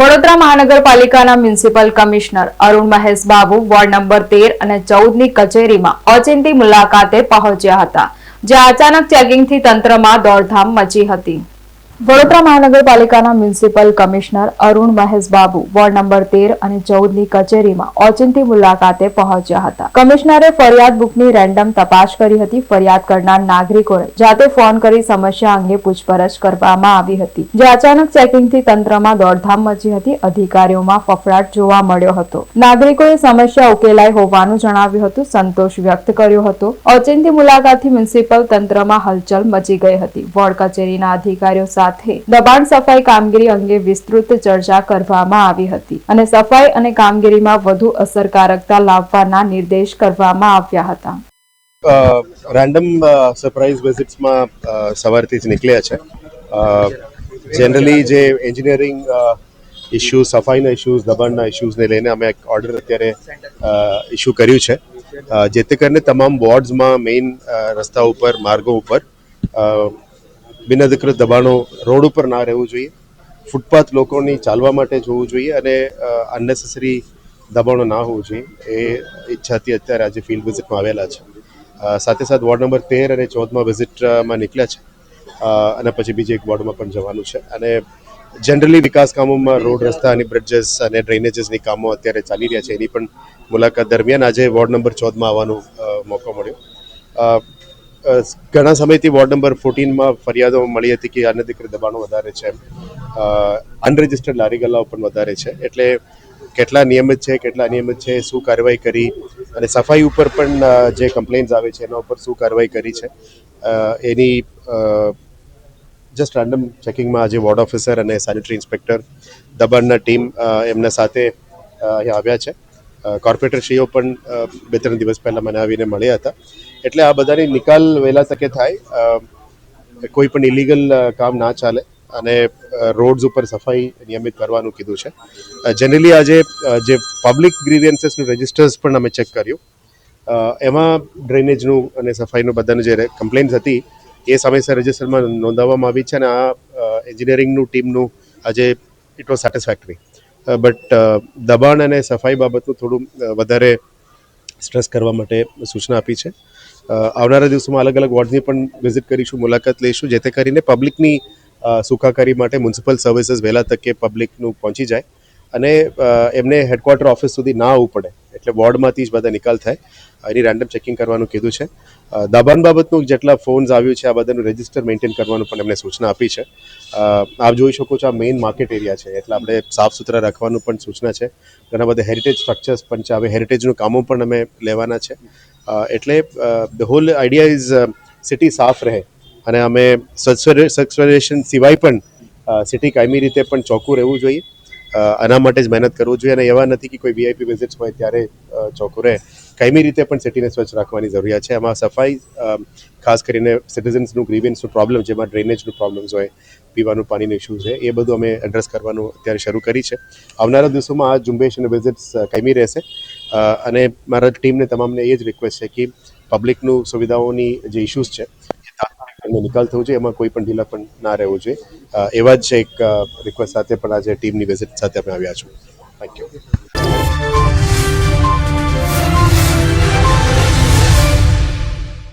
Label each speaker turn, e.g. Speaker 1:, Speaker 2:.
Speaker 1: વડોદરા મહાનગરપાલિકાના municipal commissioner Arun Mahesh Babu, ward number તેર અને ચૌદની કચેરીમાં ઓચિંતી મુલાકાતે પહોંચ્યા હતા, જ્યાં અચાનક ચેકિંગથી તંત્રમાં દોડધામ મચી હતી. વડોદરા મહાનગરપાલિકાના municipal commissioner Arun Mahesh Babu ward number તેર અને ચૌદની કચેરીમાં ઓચિંતી મુલાકાતે પહોંચ્યા હતા. કમિશનરે ફરિયાદ બુકની રેન્ડમ તપાસ કરી હતી, ફરિયાદ કરનાર નાગરિકોને જાતે ફોન કરી સમસ્યા અંગે પૂછપરછ કરવામાં આવી હતી. જે અચાનક ચેકિંગથી તંત્રમાં દોડધામ મચી હતી, અધિકારીઓમાં ફફડાટ જોવા મળ્યો હતો. નાગરિકોએ સમસ્યા ઉકેલાઈ હોવાનું જણાવ્યું હતું, સંતોષ વ્યક્ત કર્યો હતો. ઓચિંતી મુલાકાતથી મ્યુનિસિપલ તંત્રમાં હલચલ મચી ગઈ હતી. વોર્ડ કચેરીના અધિકારીઓ સાથે દબાણ સફાઈ કામગીરી અંગે વિસ્તૃત ચર્ચા કરવામાં આવી હતી અને સફાઈ અને કામગીરીમાં વધુ અસરકારકતા લાવવાના નિર્દેશ કરવામાં આવ્યા હતા.
Speaker 2: રેન્ડમ સરપ્રાઇઝ વિઝિટ્સમાં સવારથી જ નીકળ્યા છે. જનરલી જે એન્જિનિયરિંગ ઇશ્યુઝ સફાઈના ઇશ્યુઝ દબાણના ઇશ્યુઝને લઈને અમે એક ઓર્ડર અત્યારે ઇશ્યુ કર્યું છે. જેથી કરીને તમામ વોર્ડ્સમાં મેઇન રસ્તા ઉપર, માર્ગો ઉપર બિનઅધિકૃત દબાણો રોડ ઉપર ના રહેવું જોઈએ. ફૂટપાથ લોકોની ચાલવા માટે જોવું જોઈએ અને અનનેસેસરી દબાણો ના હોવું જોઈએ. એ ઈચ્છાથી અત્યારે આજે ફિલ્ડ વિઝિટમાં આવેલા છે. સાથે સાથે વોર્ડ નંબર તેર અને ચૌદમાં વિઝિટમાં નીકળ્યા છે. અને પછી બીજી એક વોર્ડમાં પણ જવાનું છે. અને જનરલી વિકાસ કામોમાં રોડ રસ્તા અને બ્રિજેસ અને ડ્રેનેજીસની કામો અત્યારે ચાલી રહ્યા છે. એની પણ મુલાકાત દરમિયાન આજે વોર્ડ નંબર ચૌદમાં આવવાનો મોકો મળ્યો. ઘણા સમયથી વોર્ડ નંબર ફોર્ટીનમાં ફરિયાદો મળી હતી કે અનધિકૃત દબાણો વધારે છે. અનરજિસ્ટર્ડ લારી ગલ્લાઓ પણ વધારે છે. એટલે કેટલા નિયમિત છે, કેટલા અનિયમિત છે, શું કાર્યવાહી કરી અને સફાઈ ઉપર પણ જે કમ્પ્લેન્ટ્સ આવે છે, એના ઉપર શું કાર્યવાહી કરી છે. એની જસ્ટ રેન્ડમ ચેકિંગમાં આજે વોર્ડ ઓફિસર અને સેનિટરી ઇન્સ્પેક્ટર દબાણના ટીમ એમના સાથે અહીંયા આવ્યા છે. કોર્પોરેટરશ્રીઓ પણ બે ત્રણ દિવસ પહેલાં મને આવીને મળ્યા હતા. એટલે આ બધાની નિકાલ વહેલા તકે થાય. કોઈ પણ ઇલીગલ કામ ના ચાલે અને રોડ્સ ઉપર સફાઈ નિયમિત કરવાનું કીધું છે. જનરલી આજે જે પબ્લિક ગ્રીવિયન્સીસનું રજિસ્ટર્સ પણ અમે ચેક કર્યું. એમાં ડ્રેનેજનું અને સફાઈનું બધાનું જે કમ્પ્લેન્સ હતી, એ સમયસર રજિસ્ટરમાં નોંધાવવામાં આવી છે અને આ એન્જિનિયરિંગનું ટીમનું આજે ઇટ વોઝ સેટિસ્ફેક્ટરી બટ દબાણ અને સફાઈ બાબતનું થોડું વધારે સ્ટ્રેસ કરવા માટે સૂચના આપી છે. આવનારા દિવસોમાં અલગ અલગ વોર્ડની પણ વિઝિટ કરીશું, મુલાકાત લઈશું, જેથી કરીને પબ્લિકની સુખાકારી માટે મ્યુનિસિપલ સર્વિસીસ વહેલા તકે પબ્લિકનું પહોંચી જાય અને એમને હેડક્વાર્ટર ઓફિસ સુધી ના આવવું પડે, એટલે વોર્ડમાંથી જ બધા નિકાલ થાય. એની રેન્ડમ ચેકિંગ કરવાનું કીધું છે. દબાણ બાબતનું જેટલા ફોન્સ આવ્યું છે, આ બધાનું રજિસ્ટર મેન્ટેન કરવાનું પણ એમને સૂચના આપી છે. આપ જોઈ શકો છો, આ મેઇન માર્કેટ એરિયા છે, એટલે આપણે સાફ સુથરા રાખવાનું પણ સૂચના છે. ઘણા બધા હેરિટેજ સ્ટ્રક્ચર્સ પણ છે, હવે હેરિટેજનું કામો પણ અમે લેવાના છે. એટલે the whole idea is city સાફ રહે. અને અમે સર્વેશન સિવાય પણ સિટી કાયમી રીતે પણ ચોખ્ખું રહેવું જોઈએ. આના માટે જ મહેનત કરવું જોઈએ. અને એવા નથી કે કોઈ વીઆઈપી વિઝિટ્સ હોય ત્યારે ચોખ્ખું રહે. કાયમી રીતે પણ સિટીને સ્વચ્છ રાખવાની જરૂરિયાત છે. એમાં સફાઈ ખાસ કરીને સિટીઝન્સનું ગ્રીવિયન્સનું પ્રોબ્લેમ જેમાં ડ્રેનેજનું પ્રોબ્લેમ્સ હોય, પીવાનું પાણીનું ઇશ્યુ છે, એ બધું અમે એડ્રેસ કરવાનું અત્યારે શરૂ કરી છે. આવનારા દિવસોમાં આ ઝુંબેશ અને વિઝિટ્સ કાયમી રહેશે. અને મારા ટીમને તમામને એ જ રિક્વેસ્ટ છે કે પબ્લિકનું સુવિધાઓની જે ઇશ્યુઝ છે નિકાલ થવો જોઈએ, એમાં કોઈ પણ ઢીલા પણ ના રહેવું જોઈએ. એવા જ એક રિક્વેસ્ટ સાથે પણ આજે ટીમની વિઝિટ સાથે અમે આવ્યા છું. Thank you